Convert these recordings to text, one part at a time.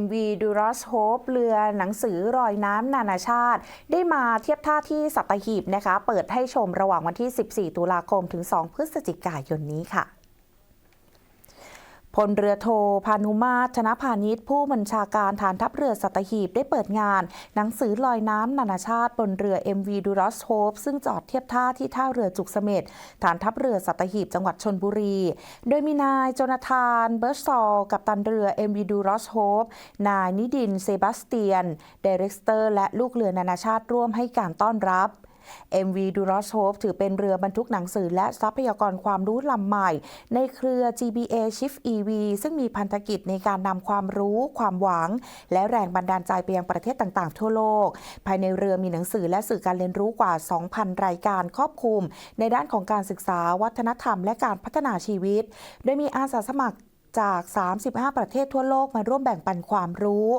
MV d u r o s Hope เรือหนังสือรอยน้ำนานาชาติ ได้มาเทียบท่าที่สัตหีบนะคะ เปิดให้ชมระหว่างวันที่ 14 ตุลาคมถึง 2 พฤศจิกายนนี้ค่ะ พลเรือโทพานุมาชนะพาณิชย์ผู้บัญชาการฐานทัพเรือสัตหีบได้เปิดงาน หนังสือลอยน้ำนานาชาติบนเรือ MV d u r o s Hope ซึ่งจอดเทียบท่าที่ท่าเรือจุกเสม็ดฐานทัพเรือสัตหีบจังหวัดชนบุรี โดยมีนายโจนาธานเบิร์ซอลกับตันเรือ MV d u r o s Hope นายนิดินเซบาสเตียนเดเร็กเตอร์ และลูกเรือนานาชาติร่วมให้การต้อนรับ MV d u r o s Hope ถือเป็นเรือบรรทุกหนังสือและทรัพยากรความรู้ลำใหม่ ในเครือ GBA Shift EV ซึ่งมีพันธกิจในการนำความรู้ ความหวัง และแรงบันดาลใจไปยังประเทศต่างๆ ทั่วโลก ภายในเรือมีหนังสือและสื่อการเรียนรู้กว่า 2,000 รายการครอบคลุม ในด้านของการศึกษาวัฒนธรรม และการพัฒนาชีวิต โดยมีอาสาสมัคร จาก 35 ประเทศทั่วโลกมาร่วมแบ่งปันความรู้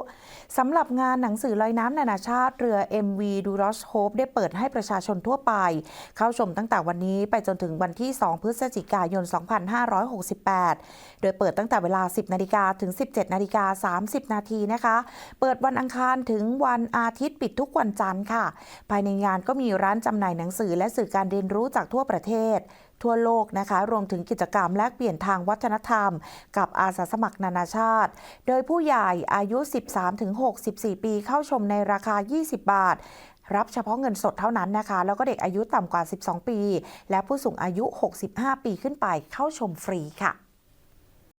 สำหรับงานหนังสือลอยน้ำนานาชาติเรือ MV d u r o s Hope ได้เปิดให้ประชาชนทั่วไป เข้าชมตั้งแต่วันนี้ไปจนถึงวันที่ 2 พฤศจิกายน 2568 โดยเปิดตั้งแต่เวลา 10 นาฬิกาถึง 17 นาฬิกา 30 นาทีนะคะ เปิดวันอังคารถึงวันอาทิตย์ปิดทุกวันจันทร์ค่ะ ภายในงานก็มีร้านจำหน่ายหนังสือและสื่อการเรียนรู้จากทั่วประเทศ ทั่วโลกนะคะ รวมถึงกิจกรรมแลกเปลี่ยนทางวัฒนธรรมกับอาสาสมัครนานาชาติ โดยผู้ใหญ่อายุ 13-64 ปีเข้าชมในราคา 20 บาทรับเฉพาะเงินสดเท่านั้นนะคะ แล้วก็เด็กอายุต่ำกว่า 12 ปี และผู้สูงอายุ 65 ปีขึ้นไปเข้าชมฟรีค่ะ